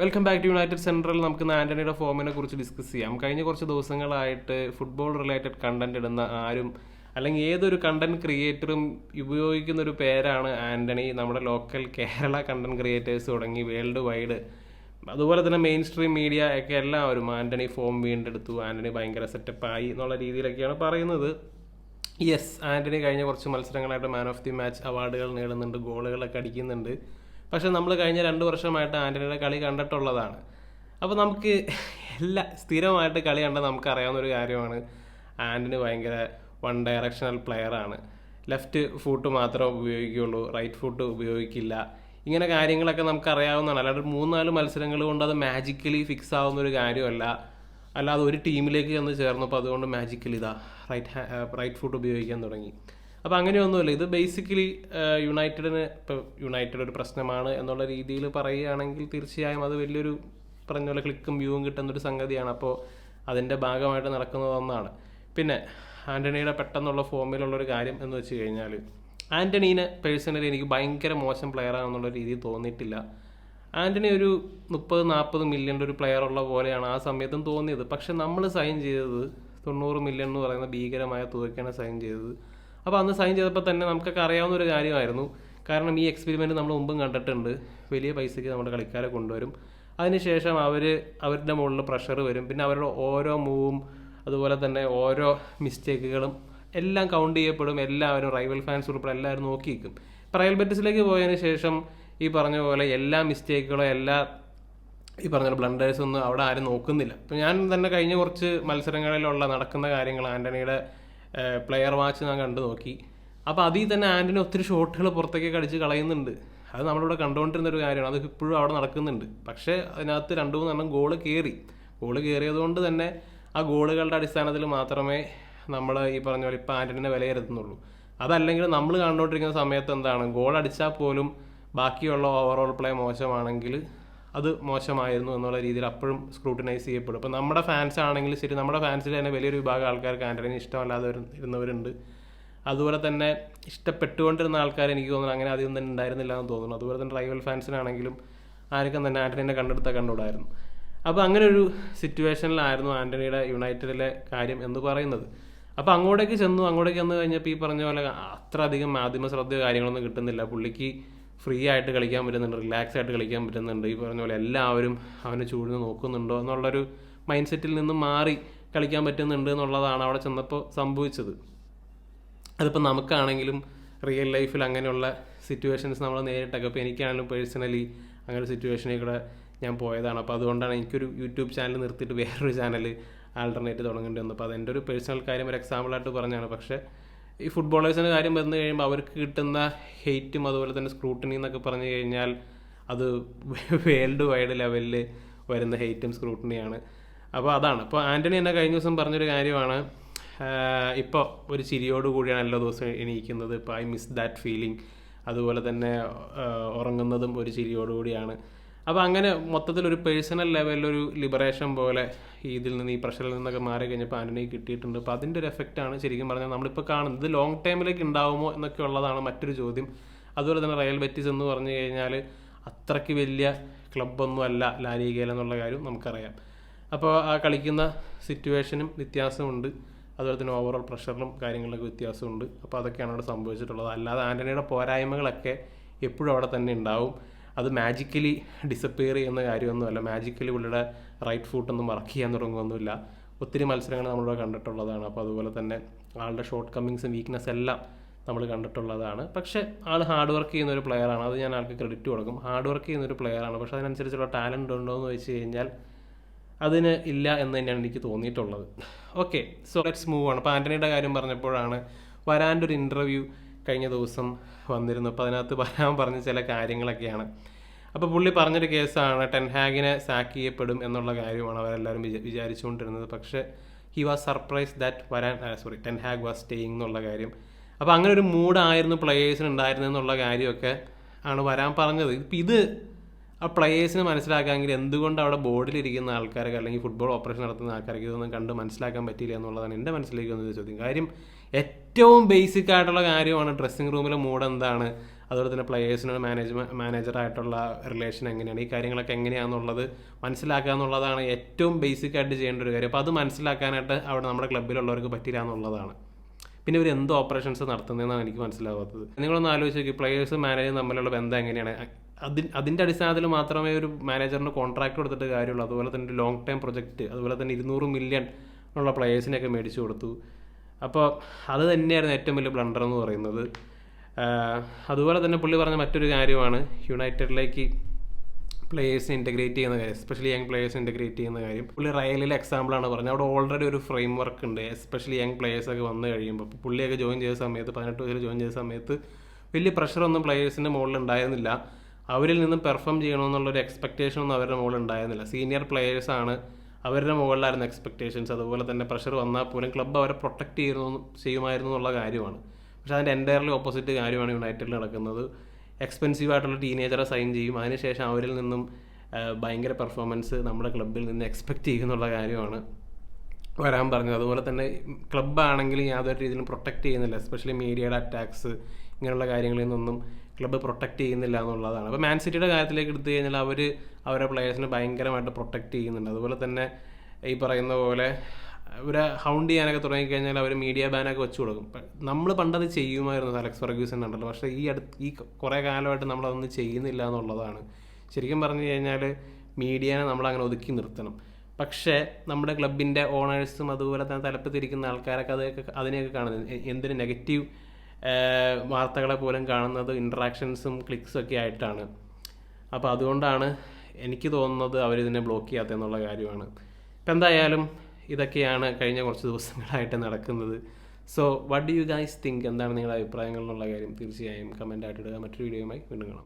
Welcome back to United central നമുക്ക് ആന്റണിയുടെ ഫോമിനെ കുറിച്ച് ഡിസ്കസ് ചെയ്യാം. കഴിഞ്ഞ കുറച്ച് ദിവസങ്ങളായിട്ട് ഫുട്ബോൾ റിലേറ്റഡ് കണ്ടന്റ് ഇടുന്ന ആരും അല്ലെങ്കിൽ ഏതൊരു കണ്ടന്റ് ക്രിയേറ്ററും ഉപയോഗിക്കുന്ന ഒരു പേരാണ് ആന്റണി. നമ്മുടെ ലോക്കൽ കേരള കണ്ടന്റ് ക്രിയേറ്റേഴ്സ് തുടങ്ങി വേൾഡ് വൈഡ് അതുപോലെ തന്നെ മെയിൻ സ്ട്രീം മീഡിയ ഒക്കെ എല്ലാവരും ആന്റണി ഫോം വീണ്ടെടുത്തു. ആന്റണി ഭയങ്കര സെറ്റപ്പായി എന്നുള്ള രീതിയിലൊക്കെയാണ് പറയുന്നത്. യെസ് ആന്റണി കഴിഞ്ഞ കുറച്ച് മത്സരങ്ങളായിട്ട് മാൻ ഓഫ് ദി മാച്ച് അവാർഡുകൾ നേടുന്നുണ്ട് ഗോളുകളൊക്കെ അടിക്കുന്നുണ്ട്. പക്ഷെ നമ്മൾ കഴിഞ്ഞ രണ്ട് വർഷമായിട്ട് ആന്റണിയുടെ കളി കണ്ടിട്ടുള്ളതാണ്. അപ്പോൾ നമുക്ക് എല്ലാ സ്ഥിരമായിട്ട് കളി കണ്ടാൽ നമുക്ക് അറിയാവുന്ന ഒരു കാര്യമാണ്. ആന്റണി ഭയങ്കര വൺ ഡയറക്ഷണൽ പ്ലെയറാണ് ലെഫ്റ്റ് ഫുട്ട് മാത്രമേ ഉപയോഗിക്കുകയുള്ളൂ റൈറ്റ് ഫുട്ട് ഉപയോഗിക്കില്ല. ഇങ്ങനെ കാര്യങ്ങളൊക്കെ നമുക്ക് അറിയാവുന്നതാണ് അല്ലാണ്ട് മൂന്നാൽ മത്സരങ്ങൾ കൊണ്ട് അത് മാജിക്കലി ഫിക്സ് ആവുന്ന ഒരു കാര്യമല്ല. അല്ലാതെ ഒരു ടീമിലേക്ക് ചെന്ന് ചേർന്നപ്പോൾ അതുകൊണ്ട് മാജിക്കലി ഇതാ റൈറ്റ് റൈറ്റ് ഫുട്ട് ഉപയോഗിക്കാൻ തുടങ്ങി. അപ്പോൾ അങ്ങനെയൊന്നുമില്ല. ഇത് ബേസിക്കലി യുണൈറ്റഡിന് ഇപ്പോൾ യുണൈറ്റഡ് ഒരു പ്രശ്നമാണ് എന്നുള്ള രീതിയിൽ പറയുകയാണെങ്കിൽ തീർച്ചയായും അത് വലിയൊരു പറഞ്ഞ പോലെ ക്ലിക്കും വ്യൂവും കിട്ടുന്നൊരു സംഗതിയാണ്. അപ്പോൾ അതിന്റെ ഭാഗമായിട്ട് നടക്കുന്നത് ഒന്നാണ്. പിന്നെ ആന്റണിയുടെ പെട്ടെന്നുള്ള ഫോമിലുള്ളൊരു കാര്യം എന്ന് വെച്ച് കഴിഞ്ഞാൽ ആന്റണീനെ പേഴ്സണലി എനിക്ക് ഭയങ്കര മോശം പ്ലെയറാണെന്നുള്ള രീതി തോന്നിയിട്ടില്ല. ആന്റണി ഒരു മുപ്പത് നാൽപ്പത് മില്യന്റെ ഒരു പ്ലെയർ ഉള്ള പോലെയാണ് ആ സമയത്തും തോന്നിയത്. പക്ഷെ നമ്മൾ സൈൻ ചെയ്തത് തൊണ്ണൂറ് മില്യൺ എന്ന് പറയുന്ന ഭീകരമായ തുകയ്ക്കാണ് സൈൻ ചെയ്തത്. അപ്പോൾ അന്ന് സൈൻ ചെയ്തപ്പോൾ തന്നെ നമുക്കൊക്കെ അറിയാവുന്ന ഒരു കാര്യമായിരുന്നു. കാരണം ഈ എക്സ്പെരിമെന്റ് നമ്മൾ മുമ്പും കണ്ടിട്ടുണ്ട്. വലിയ പൈസയ്ക്ക് നമ്മുടെ കളിക്കാരെ കൊണ്ടുവരും. അതിനുശേഷം അവർ അവരുടെ മുകളിൽ പ്രഷർ വരും. പിന്നെ അവരുടെ ഓരോ മൂവും അതുപോലെ തന്നെ ഓരോ മിസ്റ്റേക്കുകളും എല്ലാം കൗണ്ട് ചെയ്യപ്പെടും. എല്ലാവരും റൈവൽ ഫാൻസ് ഉൾപ്പെടെ എല്ലാവരും നോക്കി നിൽക്കും റയൽ ബെറ്റിസിലേക്ക് പോയതിന് ശേഷം ഈ പറഞ്ഞ പോലെ എല്ലാ മിസ്റ്റേക്കുകളും എല്ലാ ഈ പറഞ്ഞ ബ്ലണ്ടേഴ്സൊന്നും അവിടെ ആരും നോക്കുന്നില്ല. ഇപ്പം ഞാൻ തന്നെ കഴിഞ്ഞ കുറച്ച് മത്സരങ്ങളിലുള്ള നടക്കുന്ന കാര്യങ്ങൾ ആന്റണിയുടെ പ്ലെയർ വാച്ച് ഞാൻ കണ്ടു നോക്കി. അപ്പോൾ അതിൽ തന്നെ ആന്റണി ഒത്തിരി ഷോട്ടുകൾ പുറത്തേക്ക് കടിച്ച് കളയുന്നുണ്ട്. അത് നമ്മളിവിടെ കണ്ടുകൊണ്ടിരുന്ന ഒരു കാര്യമാണ്. അത് ഇപ്പോഴും അവിടെ നടക്കുന്നുണ്ട്. പക്ഷേ അതിനകത്ത് രണ്ട് മൂന്നെണ്ണം ഗോൾ കയറി ഗോൾ കയറിയതുകൊണ്ട് തന്നെ ആ ഗോളുകളുടെ അടിസ്ഥാനത്തിൽ മാത്രമേ നമ്മൾ ഈ പറഞ്ഞ പോലെ ഇപ്പോൾ ആന്റണിനെ വിലയിരുത്തുന്നുള്ളൂ. അതല്ലെങ്കിൽ നമ്മൾ കണ്ടുകൊണ്ടിരിക്കുന്ന സമയത്ത് എന്താണ്? ഗോൾ അടിച്ചാൽ പോലും ബാക്കിയുള്ള ഓവറോൾ പ്ലേ മോശമാണെങ്കിൽ അത് മോശമായിരുന്നു എന്നുള്ള രീതിയിൽ അപ്പോഴും സ്ക്രൂട്ടിനൈസ് ചെയ്യപ്പെടും. അപ്പോൾ നമ്മുടെ ഫാൻസ് ആണെങ്കിലും ശരി നമ്മുടെ ഫാൻസിൽ തന്നെ വലിയൊരു വിഭാഗം ആൾക്കാർക്ക് ആന്റണിനെ ഇഷ്ടമല്ലാതെ വരു- ഇരുന്നവരുണ്ട്. അതുപോലെ തന്നെ ഇഷ്ടപ്പെട്ടുകൊണ്ടിരുന്ന ആൾക്കാർ എനിക്ക് തോന്നുന്നു അങ്ങനെ അധികം തന്നെ ഉണ്ടായിരുന്നില്ല എന്ന് തോന്നുന്നു. അതുപോലെ തന്നെ റൈവൽ ഫാൻസിനാണെങ്കിലും ആർക്കും തന്നെ ആന്റണിനെ കണ്ടെടുത്ത കണ്ടുകൂടായിരുന്നു. അപ്പോൾ അങ്ങനെ ഒരു സിറ്റുവേഷനിലായിരുന്നു ആന്റണിയുടെ യുണൈറ്റഡിലെ കാര്യം എന്ന് പറയുന്നത്. അപ്പോൾ അങ്ങോട്ടേക്ക് ചെന്നു അങ്ങോട്ടേക്ക് ചെന്ന് കഴിഞ്ഞപ്പോൾ ഈ പറഞ്ഞ പോലെ അത്ര അധികം മാധ്യമ ശ്രദ്ധയോ കാര്യങ്ങളൊന്നും കിട്ടുന്നില്ല. പുള്ളിക്ക് ഫ്രീ ആയിട്ട് കളിക്കാൻ പറ്റുന്നുണ്ട് റിലാക്സ് ആയിട്ട് കളിക്കാൻ പറ്റുന്നുണ്ട്. ഈ പറഞ്ഞ പോലെ എല്ലാവരും അവനെ ചൂടിന് നോക്കുന്നുണ്ടോ എന്നുള്ളൊരു മൈൻഡ് സെറ്റിൽ നിന്ന് മാറി കളിക്കാൻ പറ്റുന്നുണ്ട് എന്നുള്ളതാണ് അവിടെ ചെന്നപ്പോൾ സംഭവിച്ചത്. അതിപ്പോൾ നമുക്കാണെങ്കിലും റിയൽ ലൈഫിൽ അങ്ങനെയുള്ള സിറ്റുവേഷൻസ് നമ്മൾ നേരിട്ടൊക്കെ. അപ്പോൾ എനിക്കാണെങ്കിലും പേഴ്സണലി അങ്ങനെ ഒരു സിറ്റുവേഷനിൽ കൂടെ ഞാൻ പോയതാണ്. അപ്പോൾ അതുകൊണ്ടാണ് എനിക്കൊരു യൂട്യൂബ് ചാനൽ നിർത്തിയിട്ട് വേറൊരു ചാനൽ ആൾട്ടർനേറ്റ് തുടങ്ങേണ്ടി വന്നു അപ്പോൾ അതെന്റെ ഒരു പേഴ്സണൽ കാര്യം ഒരു എക്സാമ്പിളായിട്ട് പറഞ്ഞാണ് പക്ഷേ ഈ ഫുട്ബോളേഴ്സിന്റെ കാര്യം വന്നു കഴിയുമ്പോൾ അവർക്ക് കിട്ടുന്ന ഹെയ്റ്റും അതുപോലെ തന്നെ സ്ക്രൂട്ടനി എന്നൊക്കെ പറഞ്ഞു കഴിഞ്ഞാൽ അത് വേൾഡ് വൈഡ് ലെവലിൽ വരുന്ന ഹെയ്റ്റും സ്ക്രൂട്ടണിയാണ് അപ്പോൾ അതാണ്. അപ്പോൾ ആന്റണി എന്നെ കഴിഞ്ഞ ദിവസം പറഞ്ഞൊരു കാര്യമാണ്. ഇപ്പോൾ ഒരു ചിരിയോട് കൂടിയാണ് എല്ലാ ദിവസവും എണീക്കുന്നത്. ഇപ്പോൾ ഐ മിസ് ദാറ്റ് ഫീലിംഗ് അതുപോലെ തന്നെ ഉറങ്ങുന്നതും ഒരു ചിരിയോട് കൂടിയാണ്. അപ്പോൾ അങ്ങനെ മൊത്തത്തിൽ ഒരു പേഴ്സണൽ ലെവലിൽ ഒരു ലിബറേഷൻ പോലെ ഇതിൽ നിന്ന് ഈ പ്രഷറിൽ നിന്നൊക്കെ മാറി കഴിഞ്ഞപ്പോൾ ആന്റണി കിട്ടിയിട്ടുണ്ട്. അപ്പോൾ അതിന്റെ ഒരു എഫക്റ്റാണ് ശരിക്കും പറഞ്ഞാൽ നമ്മളിപ്പോൾ കാണുന്നത്. ലോങ് ടൈമിലേക്ക് ഉണ്ടാവുമോ എന്നൊക്കെ ഉള്ളതാണ് മറ്റൊരു ചോദ്യം. അതുപോലെ തന്നെ റയൽ ബെറ്റിസ് എന്ന് പറഞ്ഞു കഴിഞ്ഞാൽ അത്രയ്ക്ക് വലിയ ക്ലബ്ബൊന്നും അല്ല ലാലിഗയിൽ എന്നുള്ള കാര്യം നമുക്കറിയാം. അപ്പോൾ ആ കളിക്കുന്ന സിറ്റുവേഷനും വ്യത്യാസമുണ്ട്. അതുപോലെ തന്നെ ഓവറോൾ പ്രഷറിലും കാര്യങ്ങളിലൊക്കെ വ്യത്യാസമുണ്ട്. അപ്പോൾ അതൊക്കെയാണ് അവിടെ സംഭവിച്ചിട്ടുള്ളത്. അല്ലാതെ ആന്റണിയുടെ പോരായ്മകളൊക്കെ എപ്പോഴും അവിടെ തന്നെ ഉണ്ടാവും അത് മാജിക്കലി ഡിസപ്പിയർ ചെയ്യുന്ന കാര്യമൊന്നുമല്ല. മാജിക്കലി പുള്ളിയുടെ റൈറ്റ് ഫൂട്ടൊന്നും വർക്ക് ചെയ്യാൻ തുടങ്ങുമൊന്നുമില്ല ഒത്തിരി മത്സരങ്ങൾ നമ്മളിവിടെ കണ്ടിട്ടുള്ളതാണ്. അപ്പോൾ അതുപോലെ തന്നെ ആളുടെ ഷോർട്ട് കമ്മിങ്സും വീക്ക്നെസ് എല്ലാം നമ്മൾ കണ്ടിട്ടുള്ളതാണ്. പക്ഷേ ആൾ ഹാർഡ് വർക്ക് ചെയ്യുന്ന ഒരു പ്ലെയറാണ് അത് ഞാൻ ആൾക്ക് ക്രെഡിറ്റ് കൊടുക്കും. ഹാർഡ് വർക്ക് ചെയ്യുന്ന ഒരു പ്ലെയറാണ് പക്ഷേ അതിനനുസരിച്ചുള്ള ടാലന്റ് ഉണ്ടോ എന്ന് വെച്ച് കഴിഞ്ഞാൽ അതിന് ഇല്ല എന്ന് തന്നെയാണ് എനിക്ക് തോന്നിയിട്ടുള്ളത്. ഓക്കെ സോ ലെറ്റ്സ് മൂവ് ആണ് അപ്പോൾ ആന്റണിയുടെ കാര്യം പറഞ്ഞപ്പോഴാണ് വരാന്റെ ഒരു ഇന്റർവ്യൂ കഴിഞ്ഞ ദിവസം വന്നിരുന്നു അപ്പോൾ അതിനകത്ത് പറയാൻ പറഞ്ഞ ചില കാര്യങ്ങളൊക്കെയാണ്. അപ്പോൾ പുള്ളി പറഞ്ഞൊരു കേസാണ് ടെൻഹാഗിനെ സാക്ക് ചെയ്യപ്പെടും എന്നുള്ള കാര്യമാണ് അവരെല്ലാവരും വിചാ വിചാരിച്ചുകൊണ്ടിരുന്നത്. പക്ഷേ ഹി വാസ് സർപ്രൈസ് ദാറ്റ് വരാൻ sorry Ten Hag was staying എന്നുള്ള കാര്യം. അപ്പോൾ അങ്ങനെ ഒരു മൂഡായിരുന്നു പ്ലേയേഴ്സിന് ഉണ്ടായിരുന്നത് എന്നുള്ള കാര്യമൊക്കെ ആണ് വരാൻ പറഞ്ഞത്. ഇപ്പം ഇത് ആ പ്ലേയേഴ്സിന് മനസ്സിലാക്കാമെങ്കിൽ എന്തുകൊണ്ട് അവിടെ ബോർഡിലിരിക്കുന്ന ആൾക്കാർക്ക് അല്ലെങ്കിൽ ഫുട്ബോൾ ഓപ്പറേഷൻ നടത്തുന്ന ആൾക്കാർക്ക് ഇതൊന്നും കണ്ട് മനസ്സിലാക്കാൻ പറ്റിയില്ല എന്നുള്ളതാണ് എന്റെ മനസ്സിലേക്ക് വന്നൊരു ചോദ്യം. കാര്യം ഏറ്റവും ബേസിക് ആയിട്ടുള്ള കാര്യമാണ് ഡ്രസ്സിംഗ് റൂമിലെ മൂഡ് എന്താണ്? അതുപോലെ തന്നെ പ്ലെയേഴ്സിനോട് മാനേജ്മെന്റ് മാനേജറായിട്ടുള്ള റിലേഷൻ എങ്ങനെയാണ്? ഈ കാര്യങ്ങളൊക്കെ എങ്ങനെയാണെന്നുള്ളത് മനസ്സിലാക്കുക എന്നുള്ളതാണ് ഏറ്റവും ബേസിക് ആയിട്ട് ചെയ്യേണ്ട ഒരു കാര്യം. അപ്പോൾ അത് മനസ്സിലാക്കാനായിട്ട് അവിടെ നമ്മുടെ ക്ലബ്ബിലുള്ളവർക്ക് പറ്റില്ല എന്നുള്ളതാണ്. പിന്നെ ഇവർ എന്ത് ഓപ്പറേഷൻസ് നടത്തുന്നതെന്നാണ് എനിക്ക് മനസ്സിലാവാത്തത്. നിങ്ങളൊന്ന് ആലോചിച്ച് നോക്കി പ്ലെയേഴ്സ് മാനേജർ തമ്മിലുള്ള ബന്ധം എങ്ങനെയാണ്? അതിൻ അതിന്റെ അടിസ്ഥാനത്തിൽ മാത്രമേ ഒരു മാനേജറിന് കോൺട്രാക്ട് കൊടുത്തിട്ട് കാര്യമുള്ളൂ. അതുപോലെ തന്നെ ഒരു ലോങ് ടൈം പ്രൊജക്റ്റ് അതുപോലെ തന്നെ ഇരുന്നൂറ് മില്യൺ ഉള്ള പ്ലെയേഴ്സിനെയൊക്കെ മേടിച്ചു കൊടുത്തു. അപ്പോൾ അത് തന്നെയായിരുന്നു ഏറ്റവും വലിയ ബ്ലണ്ടർ എന്ന് പറയുന്നത്. അതുപോലെ തന്നെ പുള്ളി പറഞ്ഞ മറ്റൊരു കാര്യമാണ് യുണൈറ്റഡിലേക്ക് പ്ലേയേഴ്സിനെ ഇന്റഗ്രേറ്റ് ചെയ്യുന്ന കാര്യം എസ്പെഷ്യലി യങ് പ്ലേയേഴ്സ് ഇന്റഗ്രേറ്റ് ചെയ്യുന്ന കാര്യം. പുള്ളി റയലിലെ എക്സാമ്പിളാണ് പറഞ്ഞത്. അവിടെ ഓൾറെഡി ഒരു ഫ്രെയിം വർക്ക് ഉണ്ട് എസ്പെഷ്യലി യങ് പ്ലേയേഴ്സൊക്കെ വന്നു കഴിയുമ്പോൾ അപ്പോൾ പുള്ളിയൊക്കെ ജോയിൻ ചെയ്ത സമയത്ത് പതിനെട്ട് വയസ്സിൽ ജോയിൻ ചെയ്ത സമയത്ത് വലിയ പ്രഷറൊന്നും പ്ലേയേഴ്സിന്റെ മുകളിൽ ഉണ്ടായിരുന്നില്ല. അവരിൽ നിന്നും പെർഫോം ചെയ്യണമെന്നുള്ളൊരു എക്സ്പെക്റ്റേഷൻ ഒന്നും അവരുടെ മുകളിൽ ഉണ്ടായിരുന്നില്ല. സീനിയർ പ്ലേയേഴ്സാണ് അവരുടെ മുകളിലായിരുന്നു എക്സ്പെക്റ്റേഷൻസ് അതുപോലെ തന്നെ പ്രഷർ വന്നാൽ പോലും ക്ലബ്ബ് അവരെ പ്രൊട്ടക്റ്റ് ചെയ്യുന്നു ചെയ്യുമായിരുന്നു എന്നുള്ള കാര്യമാണ്. പക്ഷെ അതിന്റെ എന്റയർലി ഓപ്പോസിറ്റ് കാര്യമാണ് യുണൈറ്റഡിൽ നടക്കുന്നത്. എക്സ്പെൻസീവ് ആയിട്ടുള്ള ടീനേജറെ സൈൻ ചെയ്യും. അതിനുശേഷം അവരിൽ നിന്നും ഭയങ്കര പെർഫോമൻസ് നമ്മുടെ ക്ലബ്ബിൽ നിന്ന് എക്സ്പെക്റ്റ് ചെയ്യുന്നുള്ള കാര്യമാണ് വരാൻ പറഞ്ഞത്. അതുപോലെ തന്നെ ക്ലബ്ബാണെങ്കിൽ യാതൊരു രീതിയിലും പ്രൊട്ടക്റ്റ് ചെയ്യുന്നില്ല. എസ്പെഷ്യലി മീഡിയയുടെ അറ്റാക്സ് ഇങ്ങനെയുള്ള കാര്യങ്ങളിൽ നിന്നൊന്നും ക്ലബ്ബ് പ്രൊട്ടക്റ്റ് ചെയ്യുന്നില്ല എന്നുള്ളതാണ്. അപ്പോൾ മാൻ സിറ്റിയുടെ കാര്യത്തിലേക്ക് എടുത്തു കഴിഞ്ഞാൽ അവർ അവരെ പ്ലെയേഴ്സിനെ ഭയങ്കരമായിട്ട് പ്രൊട്ടക്റ്റ് ചെയ്യുന്നുണ്ട്. അതുപോലെ തന്നെ ഈ പറയുന്ന പോലെ ഇവരെ ഹൗണ്ട് ചെയ്യാനൊക്കെ തുടങ്ങിക്കഴിഞ്ഞാൽ അവർ മീഡിയ ബാനൊക്കെ വെച്ച് കൊടുക്കും. നമ്മൾ പണ്ടത് ചെയ്യുമായിരുന്നു അലക്സ് ഫർഗ്യൂസൺ ഉണ്ടല്ലോ പക്ഷേ ഈ അടുത്ത് ഈ കുറേ കാലമായിട്ട് നമ്മളതൊന്നും ചെയ്യുന്നില്ല എന്നുള്ളതാണ്. ശരിക്കും പറഞ്ഞു കഴിഞ്ഞാൽ മീഡിയനെ നമ്മൾ അങ്ങനെ ഒതുക്കി നിർത്തണം. പക്ഷേ നമ്മുടെ ക്ലബിന്റെ ഓണേഴ്സും അതുപോലെ തന്നെ തലപ്പത്തിരിക്കുന്ന ആൾക്കാരൊക്കെ അതൊക്കെ അതിനെയൊക്കെ കാണുന്നത്. എന്തിന് നെഗറ്റീവ് വാർത്തകളെ പോലും കാണുന്നത് ഇൻട്രാക്ഷൻസും ക്ലിക്സും ഒക്കെ ആയിട്ടാണ്. അപ്പോൾ അതുകൊണ്ടാണ് എനിക്ക് തോന്നുന്നത് അവരിതിനെ ബ്ലോക്ക് ചെയ്യാത്തതെന്നുള്ള കാര്യമാണ്. ഇപ്പം എന്തായാലും ഇതൊക്കെയാണ് കഴിഞ്ഞ കുറച്ച് ദിവസങ്ങളായിട്ട് നടക്കുന്നത്. So what do you guys think എന്താണ് നിങ്ങളുടെ അഭിപ്രായങ്ങൾ എന്നുള്ള കാര്യം തീർച്ചയായും കമന്റ് ആയിട്ട് ഇടുക. മറ്റൊരു വീഡിയോയുമായി വീണ്ടും കാണാം.